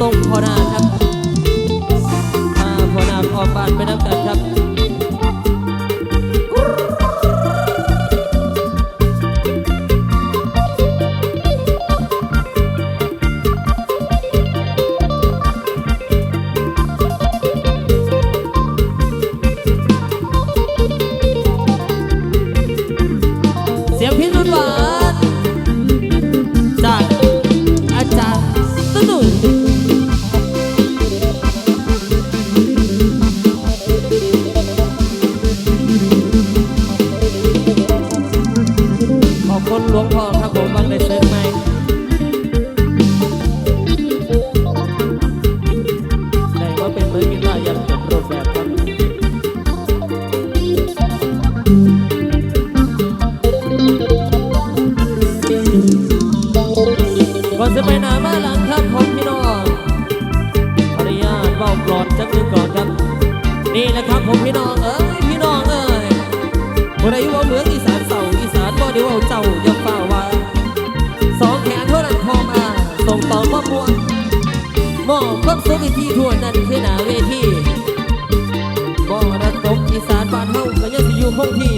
ส่งพ่อากรอนจักนึงก่อนครับ นี่แหละครับผมพี่น้องเอ้ยพี่น้องเอ้ยคนใดว่าเหมืองอีสานเสาอีสานบ่ได้ว่าเจ้าอย่าฝ่าว่าสองแขนเท่านั้นพอมา ส่งต่อมอบมวลมอบความสุขให้ที่ทั่วนั้นคือหนาเวทีบ่ระตกอีสานบ้านเฮาก็ยังสิอยู่คงที่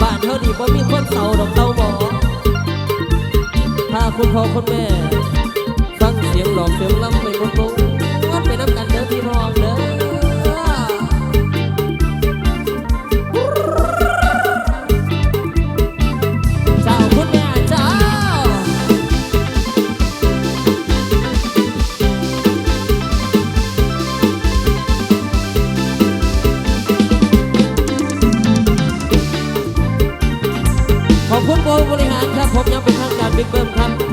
บ้านเฮานี่บ่มีคนเสาดอกเต้าหมอถ้าคุณพ่อคุณแม่ ฟังเสียงหลอกเสียงล้ำไปงงงวัดไป เพิ่มความ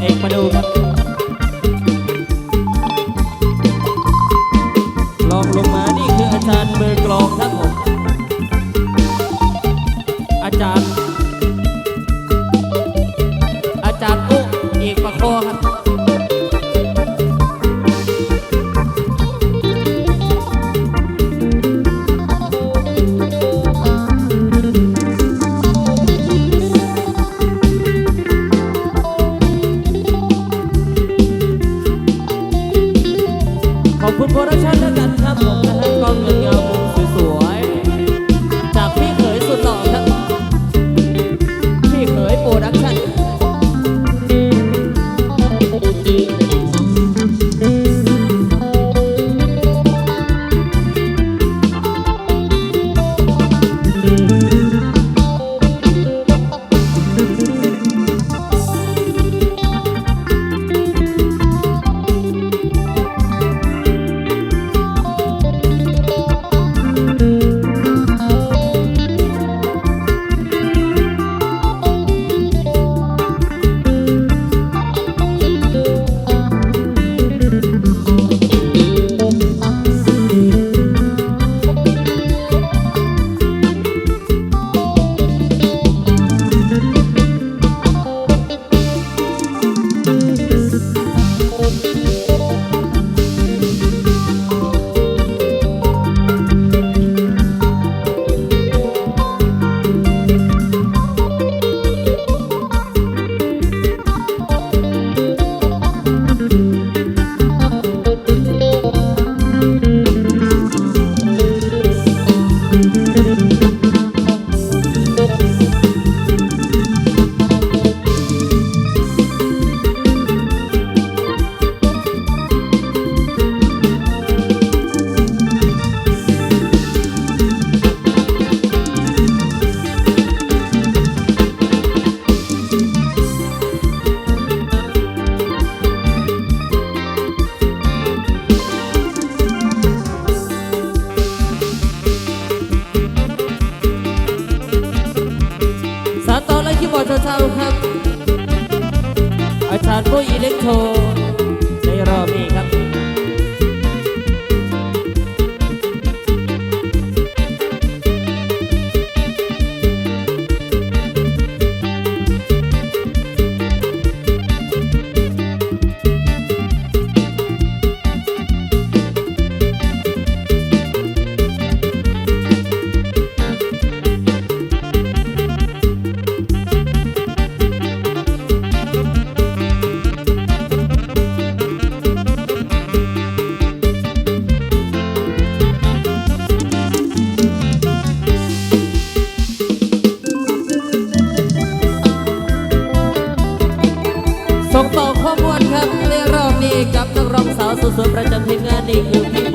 เอกมาดูครับ ส่วนประจำทีมงานนี่คือพี่